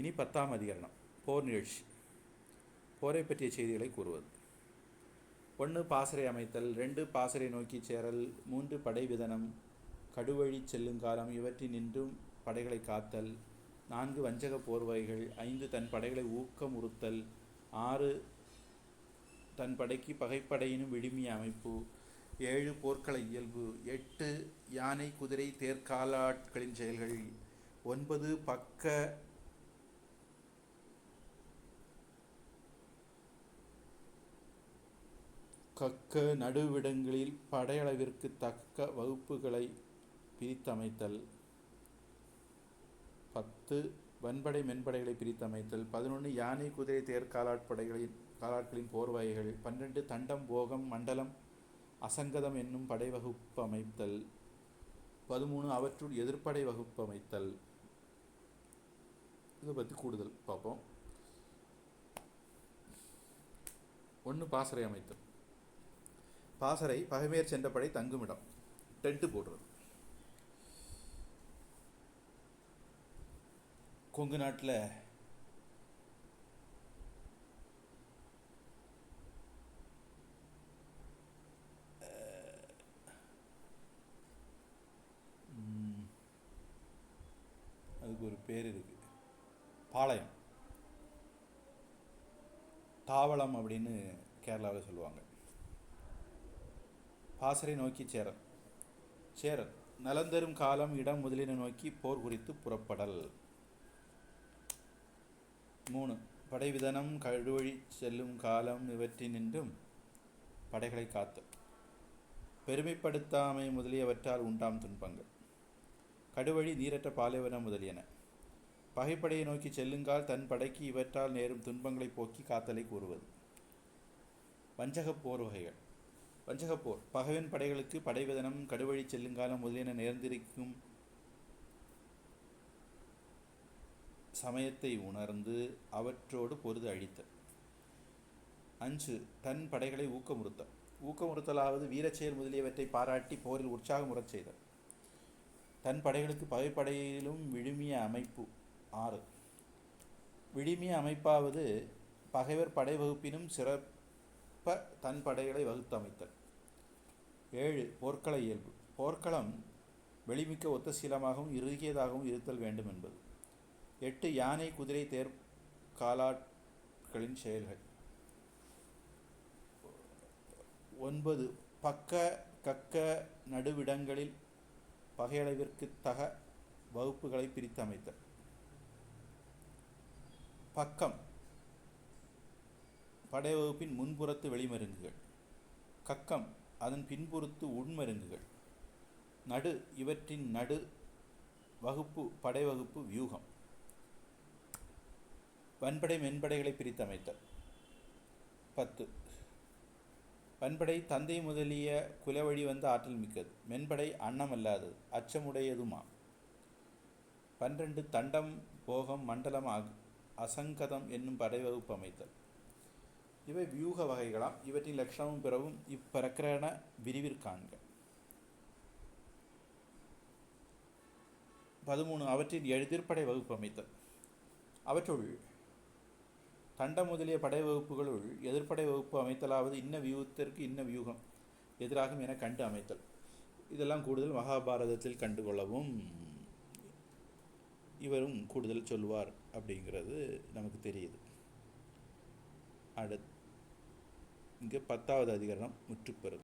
இனி பத்தாம் அதிகரணம் போர் நிகழ்ச்சி. போரை பற்றிய செய்திகளை கூறுவது. ஒன்று பாசறை அமைத்தல். ரெண்டு பாசறை நோக்கி சேரல். மூன்று படை விதனம். கடுவழி செல்லுங்காலம் இவற்றினின்றும் படைகளை காத்தல். நான்கு வஞ்சக போர் வகைகள். ஐந்து தன் படைகளை ஊக்கமுறுத்தல் ஆறு தன் படைக்கு பகைப்படையினும் விழுமிய அமைப்பு. ஏழு போர்க்கள இயல்பு. எட்டு யானை குதிரை தேர்காலாட்களின் செயல்கள். ஒன்பது பக்க கக்க நடுவிடங்களில் படையளவிற்கு தக்க வகுப்புகளை பிரித்தமைத்தல். பத்து வன்படை மென்படைகளை பிரித்தமைத்தல். பதினொன்று யானை குதிரை தேர் காலாட்படைகளின் காலாட்களின் போர் வகைகள். பன்னெண்டு தண்டம் போகம் மண்டலம் அசங்கதம் என்னும் படை வகுப்பு அமைத்தல் பதிமூணு அவற்றுள் எதிர்ப்படை வகுப்பு அமைத்தல் இதை பற்றி கூடுதல் பார்ப்போம். ஒன்று பாசறை அமைத்தல். பாசறை பகைமையர் சென்ற படை தங்குமிடம். டென்ட்டு போடுறது. கொங்கு நாட்டில் அதுக்கு ஒரு பேர் இருக்கு. பாளையம். தாவளம் அப்படின்னு கேரளாவில் சொல்லுவாங்க. பாசறை நோக்கி சேரன். சேரல் நலந்தரும் காலம் இடம் முதலின நோக்கி போர் குறித்து புறப்படல். மூணு படைவிதனம் கழுவழி செல்லும் காலம் இவற்றினின்றும் படைகளை காத்தல் பெருமைப்படுத்தாமை முதலியவற்றால் உண்டாம் துன்பங்கள். கடுவழி நீரற்ற பாலைவனம் முதலியன. பகைப்படையை நோக்கி செல்லுங்கால் தன் படைக்கு இவற்றால் நேரும் துன்பங்களை போக்கி காத்தலை கூறுவது. வஞ்சகப் போர் வகைகள் வஞ்சகப்போர் பகைவன் படைகளுக்கு படைவிதனம் கடுவழி செல்லுங்காலம் முதலியன நேர்ந்திருக்கும் சமயத்தை உணர்ந்து அவற்றோடு பொருது அழித்தல். அஞ்சு தன் படைகளை ஊக்கமுறுத்தல். ஊக்கமுறுத்தலாவது வீரச்செயல் முதலியவற்றை பாராட்டி போரில் உற்சாகமுறச் செய்தல். தன் படைகளுக்கு பகைப்படையிலும் விழுமிய அமைப்பு. ஆறு விழுமிய அமைப்பாவது பகைவர் படை வகுப்பினும் சிறப்ப தன் படைகளை வகுத்து அமைத்தல். ஏழு போர்க்கள இயல்பு. போர்க்களம் வெளிமிக்க ஒத்த சீலமாகவும் இறுகியதாகவும் இருத்தல் வேண்டும் என்பது எட்டு யானை குதிரை தேர் காலாட்களின் செயல்கள். ஒன்பது பக்க கக்க நடுவிடங்களில் பகையளவிற்கு தக வகுப்புகளை பிரித்து அமைத்தல் பக்கம் படை வகுப்பின் முன்புறத்து வெளிமருங்குகள். கக்கம் அதன் பின்புறத்து உண்மருங்குகள். நடு இவற்றின் நடு வகுப்பு படை வகுப்பு வியூகம். வன்படை மென்படைகளை பிரித்தமைத்தல். பத்து. வன்படை தந்தை முதலிய குலவழி வந்த ஆற்றல் மிக்கது. மென்படை அன்னமல்லாதது அச்சமுடையதுமா பன்னிரண்டு தண்டம் போகம் மண்டலம் அசங்கதம் என்னும் படை வகுப்பு அமைத்தல். இவை வியூக வகைகளாம். இவற்றின் லட்சணமும் பிறவும் இப்பிறக்கிறன விரிவிற்காண்க. பதிமூணு அவற்றின் எதிர்ப்படை வகுப்பு அமைத்தல். அவற்றுள் தண்டம் முதலிய படை வகுப்புகளுள் எதிர்ப்படை வகுப்பு அமைத்தலாவது இன்ன வியூகத்திற்கு இன்ன வியூகம் எதிராகும் என கண்டு அமைத்தல். இதெல்லாம் கூடுதல் மகாபாரதத்தில் கண்டுகொள்ளவும் இவரும் கூடுதல் சொல்வார் அப்படிங்கிறது நமக்கு தெரியுது. அடுத் இங்கே பத்தாவது அதிகரணம் முற்றுப்பெறும்